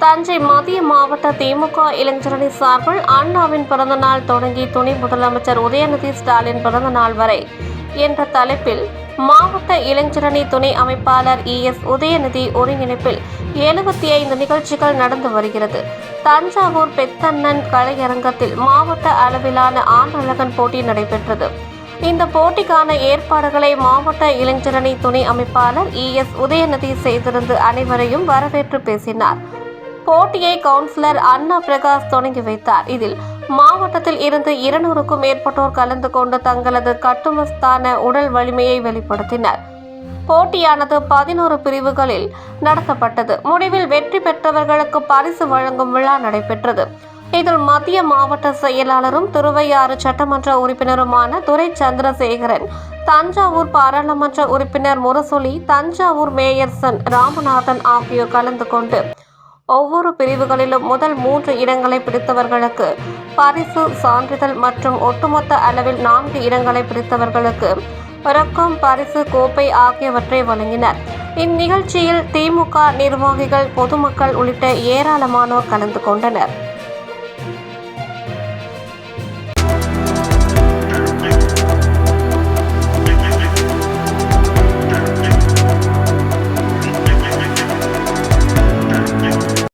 தஞ்சை மத்திய மாவட்ட திமுக இளைஞரணி சார்பில் அண்ணாவின் பிறந்தநாள் தொடங்கி துணை முதலமைச்சர் உதயநிதி ஸ்டாலின் பிறந்தநாள் வரை. என்ற தலைப்பில் மாவட்ட இளைஞரணி துணை அமைப்பாளர் இ எஸ் உதயநிதி ஒருங்கிணைப்பில் எழுபத்தி ஐந்து நிகழ்ச்சிகள் நடந்து வருகிறது. தஞ்சாவூர் பெத்தண்ணன் கலையரங்கத்தில் மாவட்ட அளவிலான ஆண்டழகன் போட்டி நடைபெற்றது. இந்த போட்டிக்கான ஏற்பாடுகளை மாவட்ட இளைஞரணி துணை அமைப்பாளர் இ எஸ் உதயநிதி செய்திருந்து அனைவரையும் வரவேற்று பேசினார். போட்டியை கவுன்சிலர் அண்ணா பிரகாஷ் தொடங்கி வைத்தார். இதில் மாவட்டத்தில் இருந்து இருநூறுக்கும் மேற்பட்டோர் கலந்து கொண்டு தங்களது கட்டுமஸ்தான உடல் வலிமையை வெளிப்படுத்தினர். போட்டியானது பதினோரு பிரிவுகளில் நடத்தப்பட்டது. முடிவில் வெற்றி பெற்றவர்களுக்கு பரிசு வழங்கும் விழா நடைபெற்றது. இதில் மத்திய மாவட்ட செயலாளரும் திருவையாறு சட்டமன்ற உறுப்பினருமான துரை சந்திரசேகரன் தஞ்சாவூர் பாராளுமன்ற உறுப்பினர் முரசொலி தஞ்சாவூர் மேயர் சன் ராமநாதன் ஆகியோர் கலந்து கொண்டு ஒவ்வொரு பிரிவுகளிலும் முதல் மூன்று இடங்களை பிடித்தவர்களுக்கு பரிசு சான்றிதழ் மற்றும் ஒட்டுமொத்த அளவில் நான்கு இடங்களை பிடித்தவர்களுக்கு ரொக்கம் பரிசு கோப்பை ஆகியவற்றை வழங்கினர். இந்நிகழ்ச்சியில் திமுக நிர்வாகிகள் பொதுமக்கள் உள்ளிட்ட ஏராளமானோர் கலந்து கொண்டனர்.